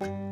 you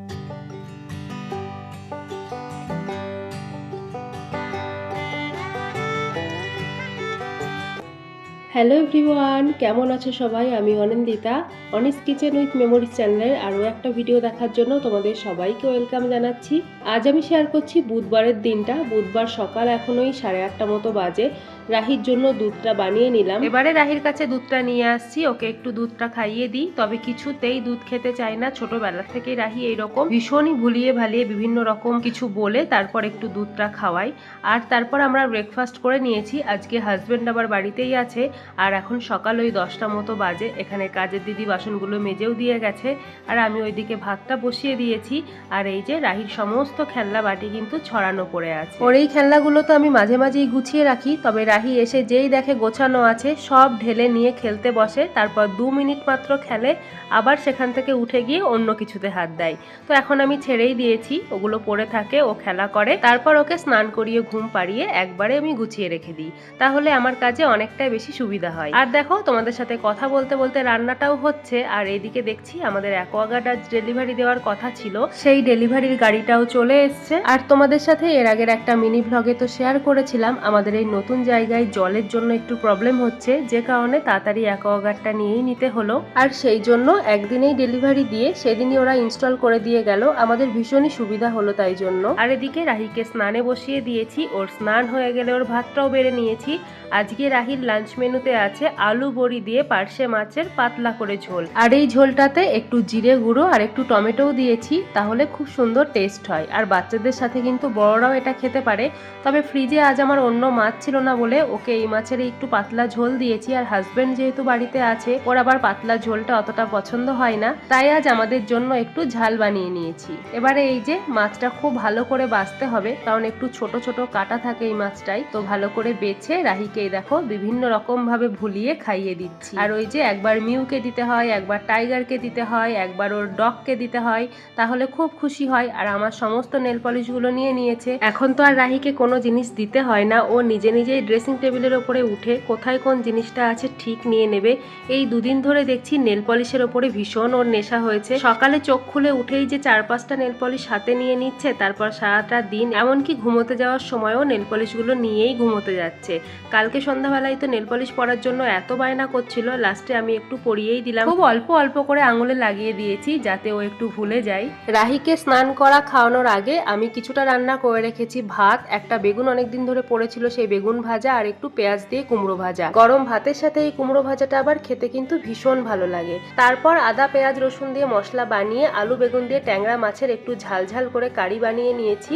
hello everyone কেমন আছো সবাই? আমি Anindita Anis kitchen with memories চ্যানেলের আরও একটা ভিডিও দেখার জন্য তোমাদের সবাইকে ওয়েলকাম জানাচ্ছি। আজ আমি শেয়ার করছি বুধবারের দিনটা। বুধবার সকাল এখন ওই সাড়ে আটটা মতো বাজে। রাহির জন্য দুধটা বানিয়ে নিলাম। এবারে রাহির কাছে দুধটা নিয়ে আসছি। ওকে একটু দুধটা খাইয়ে দিই। তবে কিছুতেই দুধ খেতে চায় না। ছোটবেলা থেকে রাহি এইরকম ভীষণই ভুলিয়ে ভালিয়ে বিভিন্ন রকম কিছু বলে তারপর একটু দুধটা খাওয়াই। আর তারপর আমরা ব্রেকফাস্ট করে নিয়েছি। আজকে হাজবেন্ড আবার বাড়িতেই আছে। আর এখন সকাল ওই দশটা মতো বাজে। এখানে কাজের দিদি বাসনগুলো মেজেও দিয়ে গেছে। আর আমি ওইদিকে ভাতটা বসিয়ে দিয়েছি। আর এই যে রাহির সমস্ত খেলনা বাটি কিন্তু ছড়ানো পড়ে আছে। ওর এই খেলনাগুলো তো আমি মাঝে মাঝেই গুছিয়ে রাখি। তবে রাহি এসে যেই দেখে গোছানো আছে, সব ঢেলে নিয়ে খেলতে বসে। তারপর দু মিনিট মাত্র খেলে, আবার সেখান থেকে উঠে গিয়ে অন্য কিছুতে হাত দেয়। তো এখন আমি ছেড়েই দিয়েছি, ওগুলো পড়ে থাকে, ও খেলা করে। তারপর ওকে স্নান করিয়ে ঘুম পাড়িয়ে একবারে আমি গুছিয়ে রেখে দিই। তাহলে আমার কাজে অনেকটাই বেশি সুবিধা হয়। আর দেখো, তোমাদের সাথে কথা বলতে বলতে রান্নাটাও হচ্ছে, আর এদিকে দেখছি আমাদের অ্যাকোয়াগার্ড আজ ডেলিভারি দেওয়ার কথা ছিল। সেই ডেলিভারির গাড়িটাও চলে এসছে। আর তোমাদের সাথে এর আগের একটা মিনি ভ্লগে তো শেয়ার করেছিলাম, আমাদের এই নতুন জায়গায় জলের জন্য একটু প্রবলেম হচ্ছে, যে কারণে তাড়াতাড়ি অ্যাকোয়াগার্ডটা নিয়েই নিতে হলো। আর সেই জন্য একদিনেই ডেলিভারি দিয়ে সেদিনই ওরা ইনস্টল করে দিয়ে গেল। আমাদের ভীষণই সুবিধা হলো তাই জন্য। আর এদিকে রাহিকে স্নানে বসিয়ে দিয়েছি, ওর স্নান হয়ে গেলে ওর ভাতটাও বেড়ে নিয়েছি। আজকে রাহির লাঞ্চ মেনুতে আছে আলু বড়ি দিয়ে পার্শে মাছের পাতলা করে ঝোল। আর এই ঝোলটাতে একটু জিরে গুঁড়ো আর একটু টমেটোও দিয়েছি, তাহলে খুব সুন্দর টেস্ট হয়। আর বাচ্চাদের সাথে কিন্তু বড়রাও এটা খেতে পারে, তবে ফ্রিজে আজ আমার অন্য মাছ ছিল না বলে ওকে এই মাছের একটু পাতলা ঝোল দিয়েছি। আর হাজব্যান্ড যেহেতু বাড়িতে আছে, ওর আবার পাতলা ঝোলটা অতটা পছন্দ হয় না, তাই আজ আমাদের জন্য একটু ঝাল বানিয়ে নিয়েছি। এবারে এই যে মাছটা খুব ভালো করে বাছতে হবে, কারণ একটু ছোট ছোট কাটা থাকে এই মাছটাই, তো ভালো করে বেছে রাহিকে দেখো বিভিন্ন রকম ভাবে ভুলিয়ে খাইয়ে দিচ্ছি। আর ওই যে একবার মিউকে দিতে হয়, একবার টাইগারকে দিতে হয়, একবার ওর ডগকে দিতে হয়, তাহলে খুব খুশি হয়। আর আমার সমস্ত নেল পলিশগুলো নিয়ে নিয়েছে। এখন তো আর রাহিকে কোনো জিনিস দিতে হয় না। ও নিজে নিজেই ড্রেসিং টেবিলের ওপরে উঠে কোথায় কোন জিনিসটা আছে ঠিক নিয়ে নেবে। এই দুদিন ধরে দেখছি নেল পলিশের ওপরে ভীষণ ওর নেশা হয়েছে। সকালে চোখ খুলে উঠেই যে চার পাঁচটা নেল পলিশ হাতে নিয়ে নিচ্ছে, তারপর সারাটা দিন এমনকি ঘুমোতে যাওয়ার সময়ও নেল পলিশগুলো নিয়েই ঘুমোতে যাচ্ছে। কালকে সন্ধ্যাবেলায় তো নেল পলিশ পরার জন্য এত বায়না করছিল লাস্টে আমি একটু পরিয়েই দিলাম। খুব অল্প অল্প করে আঙুলে লাগিয়ে দিয়েছি যাতে ও একটু ভুলে যায়। রাহিকে স্নান করা খাওয়ানোর আগে আমি কিছুটা রান্না করে রেখেছি ভাত একটা বেগুন অনেকদিন ধরে পড়েছিল সেই বেগুন ভাজা আর একটু পেঁয়াজ দিয়ে কুমড়ো ভাজা। গরম ভাতের সাথে এই কুমড়ো ভাজাটা আবার খেতে কিন্তু ভীষণ ভালো লাগে। তারপর আদা পেঁয়াজ রসুন দিয়ে মশলা বানিয়ে আলু বেগুন দিয়ে ট্যাংরা মাছের একটু ঝাল ঝাল করে কারি বানিয়ে নিয়েছি।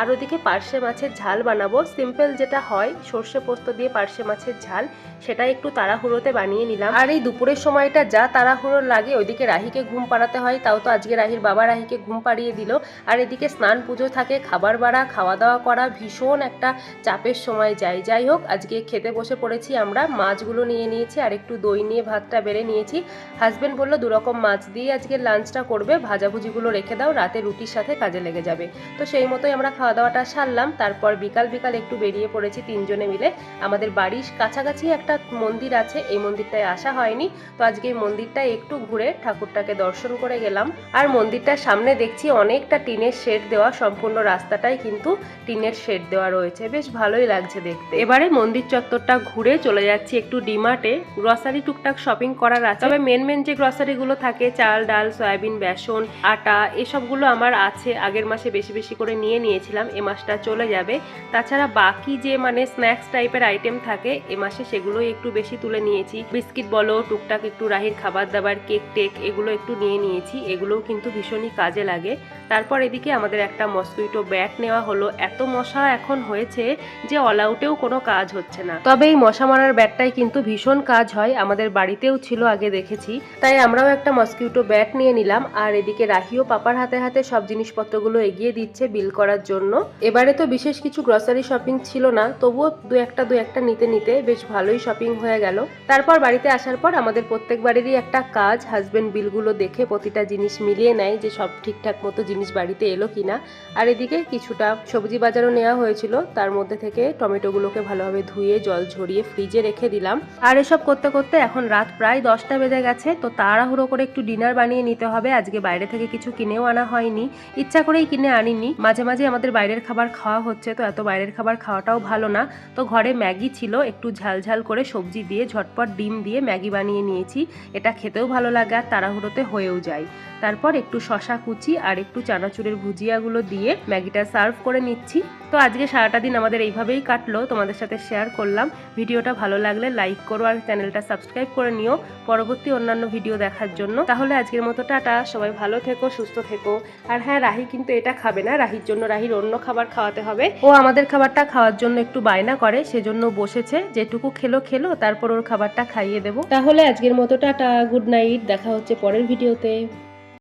আর ওদিকে পার্শে মাছের ঝাল বানাবো। সিম্পল যেটা হয় সর্ষে পোস্ত দিয়ে পার্শে মাছের ঝাল সেটা একটু তাড়াহুড়োতে বানিয়ে নিলাম। আর এই দুপুরের সময়টা যা তাড়াহুড়ো লাগে, ওইদিকে রাহিকে ঘুম পাড়াতে হয়, তাও তো আজকে রাহির বাবা রাহিকে ঘুম পাড়িয়ে দিল। আর এদিকে স্নান পুজো থাকে, খাবার বাড়া খাওয়া দাওয়া করা, ভীষণ একটা চাপের সময় যায়। যাই হোক, আজকে খেতে বসে পড়েছি আমরা, মাছগুলো নিয়ে নিয়েছি, আর একটু দই নিয়ে ভাতটা বেড়ে নিয়েছি। হাজবেন্ড বলল দুরকম মাছ দিয়ে আজকে লাঞ্চটা করবে, ভাজাভুজিগুলো রেখে দাও, রাতে রুটির সাথে কাজে লেগে যাবে। তো সেই মতোই আমরা খাওয়া দাওয়াটা সারলাম। তারপর বিকাল বিকাল একটু বেরিয়ে পড়েছি তিনজনে মিলে। আমাদের বাড়ির কাছাকাছি একটা মন্দির আছে, এই মন্দিরটায় আসা হয়নি। তো আজকে এই মন্দিরটায় একটু ঘুরে ঠাকুরটাকে দর্শন করে গেলাম। আর মন্দিরটার সামনে দেখছি অনেকটা টিনের শেড দেওয়া, সম্পূর্ণ রাস্তাটাই কিন্তু টিনের শেড দেওয়া রয়েছে। বেশ ভালোই লাগছে দেখতে। এবারে মন্দির চত্বরটা ঘুরে চলে যাচ্ছি একটু ডিমার্টে। গ্রসারি টুকটাক শপিং করার আছে। তবে মেন মেন যে গ্রসারিগুলো থাকে, চাল, ডাল, সয়াবিন, বেসন, আটা, এসবগুলো আমার আছে। আগের মাসে বেশি বেশি করে নিয়ে নিয়েছিলাম, এ মাসটা চলে যাবে। তাছাড়া বাকি যে মানে স্ন্যাক্স টাইপের আইটেম থাকে, এ মাসে সেগুলোই একটু বেশি তুলে নিয়েছি। বিস্কিট বলো, টুকটাক একটু রাহির খাবার দাবার, কেক টেক এগুলো একটু নিয়ে নিয়েছি। এগুলোও কিন্তু ভীষণই কাজে লাগে। তারপর এদিকে আমাদের একটা মসকুইটো ব্যাট নেওয়া হলো। এত মশা এখন হয়েছে যে অল আউটেও কোনো কাজ হচ্ছে না। তবে এই মশা মারার ব্যাটটাই কিন্তু ভীষণ কাজ হয়। আমাদের বাড়িতেও ছিল আগে দেখেছি। তাই আমরাও একটা মসকিউটো ব্যাট নিয়ে নিলাম। আর এদিকে রাহিও পাপার হাতে হাতে সব জিনিসপত্রগুলো এগিয়ে দিচ্ছে বিল করার জন্য। এবারে তো বিশেষ কিছু গ্রসারি শপিং ছিল না। তবুও দু একটা দু একটা নিতে নিতে বেশ ভালোই হয়ে গেল। তারপর বাড়িতে আসার পর আমাদের প্রত্যেক বাড়িরই একটা কাজ হাজবেন্ড বিলগুলো দেখে প্রতিটা জিনিস মিলিয়ে নেয় যে সব ঠিকঠাক মতো জিনিস বাড়িতে এলো কিনা। আর এদিকে কিছুটা সবজি বাজারও নেওয়া হয়েছিল, তার মধ্যে থেকে টমেটোগুলোকে ভালোভাবে ধুয়ে, জল ঝরিয়ে ফ্রিজে রেখে দিলাম। আর এসব করতে করতে এখন রাত প্রায় দশটা বেজে গেছে, তো তাড়াহুড়ো করে একটু ডিনার বানিয়ে নিতে হবে। আজকে বাইরে থেকে কিছু কিনেও আনা হয়নি, ইচ্ছা করেই কিনে আনিনি। মাঝে মাঝে আমাদের বাইরের খাবার খাওয়া হচ্ছে, তো এত বাইরের খাবার খাওয়াটাও ভালো না। তো ঘরে ম্যাগি ছিল, একটু ঝাল ঝাল করে সবজি দিয়ে ঝটপট ডিম দিয়ে ম্যাগি বানিয়ে নিয়েছি। এটা খেতেও ভালো লাগে আর তাড়াহুড়োতে হয়েও যায়। তারপর একটু শশা কুচি আর একটু চানাচুরের ভুজিয়াগুলো দিয়ে ম্যাগিটা সার্ভ করে নিচ্ছি। তো আজকে সারাটা দিন আমাদের এইভাবেই কাটলো, তোমাদের সাথে শেয়ার করলাম। ভিডিওটা ভালো লাগলে লাইক করো আর চ্যানেলটা সাবস্ক্রাইব করে নিও পরবর্তী অন্যান্য ভিডিও দেখার জন্য। তাহলে আজকের মতো টাটা, সবাই ভালো থেকো, সুস্থ থেকো। আর হ্যাঁ রাহি কিন্তু এটা খাবে না, রাহির জন্য রাহির অন্য খাবার খাওয়াতে হবে। ও আমাদের খাবারটা খাওয়ার জন্য একটু বায়না করে, সেজন্য বসেছে। যেটুকু খেলো খেলো, তারপর ওর খাবারটা খাইয়ে দেবো। তাহলে আজকের মতো টাটা, গুড নাইট, দেখা হচ্ছে পরের ভিডিওতে।